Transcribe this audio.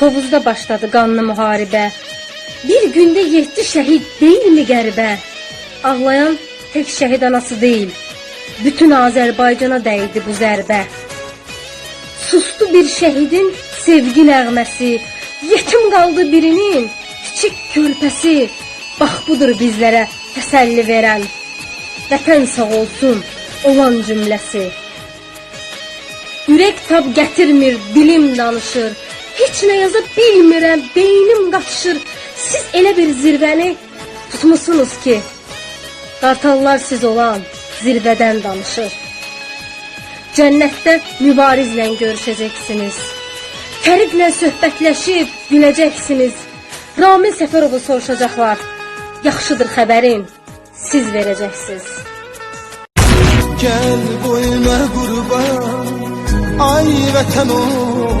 Tovuzda başladı qanlı müharibə. Bir gündə 7 şəhid deyilmi qəribə? Ağlayan tək şəhid anası deyil. Bütün Azərbaycana dəydi bu zərbə. Sustu bir şəhidin sevgi nəğməsi. Yetim qaldı birinin kiçik körpəsi. Bax budur bizlərə təsəlli verən. Vətən sağ olsun olan cümləsi. Ürək tab gətirmir, dilim danışır. Heç nə yaza bilmirəm, beynim qaçışır. Siz elə bir zirvəni tutmusunuz ki, qartallar siz olan zirvədən danışır. Cənnətdə mübarizlə görüşəcəksiniz. Fəridlə söhbətləşib güləcəksiniz. Ramil Səfərovu soruşacaqlar. Yaxşıdır xəbərin, siz verəcəksiniz. Gel boyuna kurban Ay vatan o